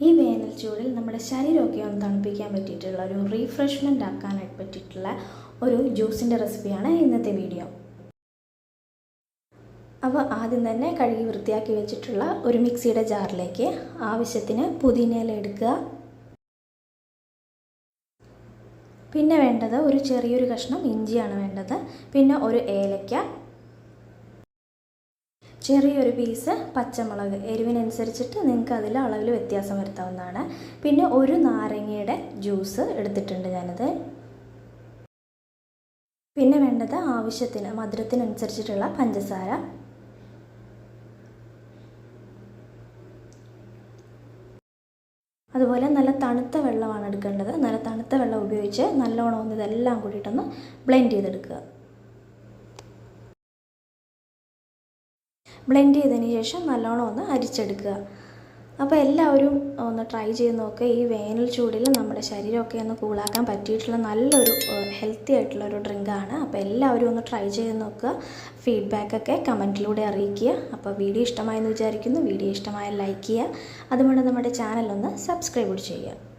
ഈ വേനൽ ചൂടിൽ നമ്മുടെ ശരീരമൊക്കെ ഒന്ന് തണുപ്പിക്കാൻ പറ്റിയിട്ടുള്ള ഒരു റീഫ്രഷ്മെന്റ് ആക്കാനായിട്ട് പറ്റിയിട്ടുള്ള ഒരു ജ്യൂസിന്റെ റെസിപ്പിയാണ് ഇന്നത്തെ വീഡിയോ അപ്പോൾ ആദ്യം തന്നെ കഴുകി വൃത്തിയാക്കി വെച്ചിട്ടുള്ള ഒരു മിക്സിയുടെ ജാറിലേക്ക് ആവശ്യത്തിന് പുതിനയില എടുക്കുക. പിന്നെ വേണ്ടത് ഒരു ചെറിയൊരു കഷ്ണം ഇഞ്ചിയാണ് വേണ്ടത്. പിന്നെ ഒരു ഏലക്ക ചെറിയൊരു പീസ് പച്ചമുളക് എരിവിനനുസരിച്ചിട്ട് നിങ്ങൾക്ക് അതിൽ അളവിൽ വ്യത്യാസം വരുത്താവുന്നതാണ്. പിന്നെ ഒരു നാരങ്ങയുടെ ജ്യൂസ് എടുത്തിട്ടുണ്ട് ഞാനത്. പിന്നെ വേണ്ടത് ആവശ്യത്തിന് മധുരത്തിനനുസരിച്ചിട്ടുള്ള പഞ്ചസാര. അതുപോലെ നല്ല തണുത്ത വെള്ളമാണ് എടുക്കേണ്ടത്. നല്ല തണുത്ത വെള്ളം ഉപയോഗിച്ച് നല്ലോണം ഒന്ന് ഇതെല്ലാം കൂടിയിട്ടൊന്ന് ബ്ലെൻഡ് ചെയ്തെടുക്കുക. ബ്ലെൻഡ് ചെയ്തതിന് ശേഷം നല്ലോണം ഒന്ന് അരിച്ചെടുക്കുക. അപ്പോൾ എല്ലാവരും ഒന്ന് ട്രൈ ചെയ്ത് നോക്കുക ഈ വേനൽ ചൂടിൽ നമ്മുടെ ശരീരമൊക്കെ ഒന്ന് കൂളാക്കാൻ പറ്റിയിട്ടുള്ള നല്ലൊരു ഹെൽത്തി ആയിട്ടുള്ള ഒരു ഡ്രിങ്കാണ് അപ്പോൾ എല്ലാവരും ഒന്ന് ട്രൈ ചെയ്ത് നോക്കുക ഫീഡ്ബാക്കൊക്കെ കമന്റിലൂടെ അറിയിക്കുക. അപ്പോൾ വീഡിയോ ഇഷ്ടമായെന്ന് വിചാരിക്കുന്നു. വീഡിയോ ഇഷ്ടമായ ലൈക്ക് ചെയ്യുക. അതുകൊണ്ട് നമ്മുടെ ചാനലൊന്ന് സബ്സ്ക്രൈബ് ചെയ്യുക.